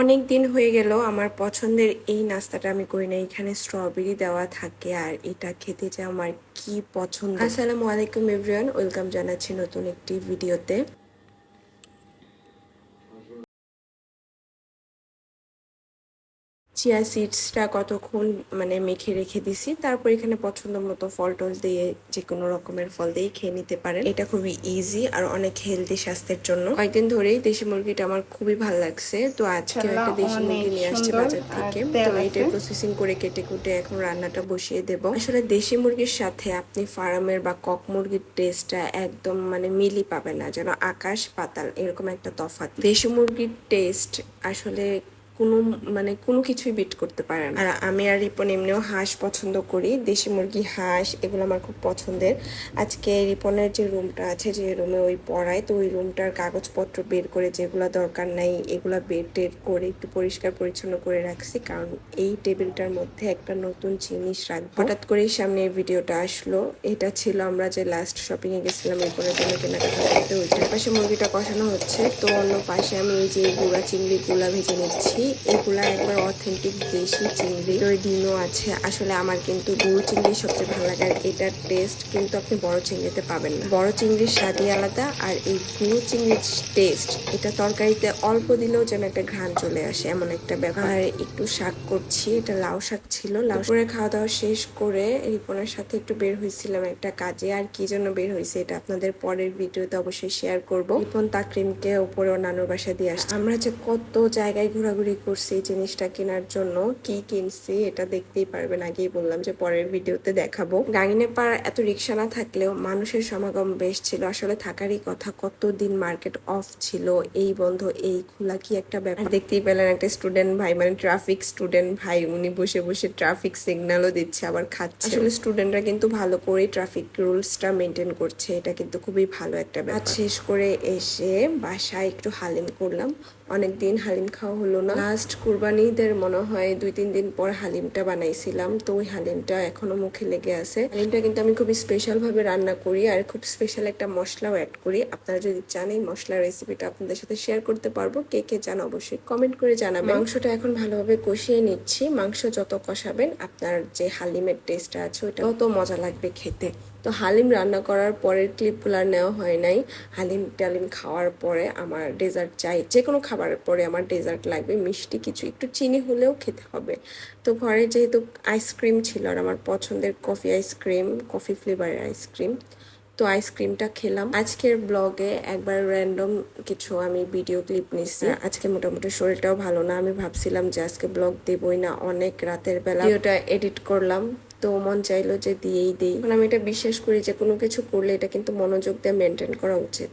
অনেক দিন হয়ে গেল, আমার পছন্দের এই নাস্তাটা আমি করি না এখানে স্ট্রবেরি দেওয়া থাকে আর এটা খেতে যে আমার কি পছন্দ। আসসালামু আলাইকুম এভরিওয়ান ওয়েলকাম জানাচ্ছি নতুন একটি ভিডিওতে চিয়া সিডসটা কতক্ষণ মানে মেখে রেখে দিছি। তারপর এখানে পছন্দ মতো ফল টল দিয়ে যে কোনো রকমের ফল দিয়ে খেয়ে নিতে পারেন। এটা খুবই ইজি আর অনেক হেলদি স্বাস্থ্যের জন্য। কয়েকদিন ধরেই দেশি মুরগিটা আমার খুবই ভালো লাগছে। তো আজকে একটা দেশি মুরগি নিয়ে আসছে বাজার থেকে। তো এটা প্রসেসিং করে কেটে কুটে এখন রান্নাটা বসিয়ে দেব। আসলে দেশি মুরগির সাথে আপনি ফার্মের বা কক মুরগির টেস্টটা একদম মানে মিলি পাবেন না। যেন আকাশ পাতাল এরকম একটা তফাৎ। দেশি মুরগির টেস্ট আসলে কোনো মানে কোনো কিছুই বিট করতে পারে না। আর আমি আর রিপন এমনিও হাঁস পছন্দ করি, দেশি মুরগি, হাঁস, এগুলো আমার খুব পছন্দের। আজকে রিপনের যে রুমটা আছে, যে রুমে ওই পড়ায়, তো ওই রুমটার কাগজপত্র বের করে যেগুলো দরকার নাই, এগুলো বের টের করে একটু পরিষ্কার পরিচ্ছন্ন করে রাখছি, কারণ এই টেবিলটার মধ্যে একটা নতুন জিনিস রাখব। হঠাৎ করেই সামনে এই ভিডিওটা আসলো। এটা ছিল আমরা যে লাস্ট শপিং এ গেছিলাম এরপরে জন্য কেনাকাটা করতে ওইটার পাশে মুরগিটা কষানো হচ্ছে, তো অন্য পাশে আমি এই যে গুঁড়া চিংড়ি গুলা ভেজে নিচ্ছি। এগুলা একবার অথেন্টিক দেশি চিংড়ি ডিমও আছে। আসলে আমার কিন্তু গুঁড়ো চিংড়ি সবচেয়ে ভালো লাগে, আর এটার টেস্ট কিন্তু আপনি বড় চিংড়িতে পাবেন না। বড় চিংড়ির স্বাদই আলাদা, আর এই গুঁড়ো চিংড়ির টেস্ট এটা তরকারিতে অল্প দিলেও যেন একটা ঘ্রাণ চলে আসে, এমন একটা ব্যাপার। একটু শাক করছি, এটা লাউ শাক ছিল। লাউ করে খাওয়া দাওয়া শেষ করে রিপনের সাথে একটু বের হয়েছিলাম একটা কাজে, আর কি জন্য বের হয়েছে এটা আপনাদের পরের ভিডিওতে অবশ্যই শেয়ার করব। রিপন তাকরিমকে ওর নানুর বাসা দিয়ে আসছে। আমরা যে কত জায়গায় ঘোরাঘুরি করছি জিনিসটা কেনার জন্য, কি কিনছি এটা দেখতেই পারবেন। আগেই বললাম যে পরের ভিডিওতে দেখাবো। গাঙিনে পাড়া এত রিক্সা না থাকলেও মানুষের সমাগম বেশ ছিল। আসলে থাকারই কথা, কতদিন মার্কেট অফ ছিল, এই বন্ধ, এই খোলা কি একটা ব্যাপার? দেখতেই পেলেন একটা স্টুডেন্ট ভাই মানে ট্রাফিক স্টুডেন্ট ভাই, উনি বসে বসে ট্রাফিক সিগন্যালও দিচ্ছে, আবার খাচ্ছে। আসলে স্টুডেন্টরা কিন্তু ভালো করে ট্রাফিক রুলসটা মেনটেন করছে, এটা কিন্তু খুবই ভালো একটা ব্যাপার। শেষ করে এসে বাসায় একটু হালিম করলাম। অনেকদিন হালিম খাওয়া হলো না। লাস্ট কুরবানিদের মনে হয় দুই, তিন দিন পর হালিমটা বানাইছিলাম। তো ওই হালিমটা এখনও মুখে লেগে আছে। হালিমটা কিন্তু আমি খুবই স্পেশাল ভাবে রান্না করি আর খুব স্পেশাল একটা মশলাও অ্যাড করি। আপনারা যদি চান এই মশলার রেসিপিটা আপনাদের সাথে শেয়ার করতে পারব, কে কে চান অবশ্যই কমেন্ট করে জানাবেন। মাংসটা এখন ভালোভাবে কষিয়ে নিচ্ছি। মাংস যত কষাবেন, আপনার যে হালিমের টেস্টটা আছে ওটা তত মজা লাগবে খেতে। তো হালিম রান্না করার পরের ক্লিপগুলো আর নেওয়া হয় নাই। হালিম টালিম খাওয়ার পরে আমার ডেজার্ট চাই যে কোনো খাবারের পরে আমার ডেজার্ট লাগবে, মিষ্টি কিছু, একটু চিনি হলেও খেতে হবে। তো ঘরে যেহেতু আইসক্রিম ছিল আর আমার পছন্দের কফি আইসক্রিম কফি ফ্লেভারের আইসক্রিম তো আইসক্রিমটা খেলাম। আজকের ব্লগে একবার র্যান্ডম কিছু আমি ভিডিও ক্লিপ নিচ্ছি আজকে মোটামুটি শরীরটাও ভালো না, আমি ভাবছিলাম যে আজকে ব্লগ দেবই না, অনেক রাতের বেলা। ভিডিওটা এডিট করলাম। তো মন চাইলো যে দিয়েই দিই। আমি এটা বিশ্বাস করি যে কোনো কিছু করলে এটা কিন্তু মনোযোগ দিয়ে মেনটেন করা উচিত।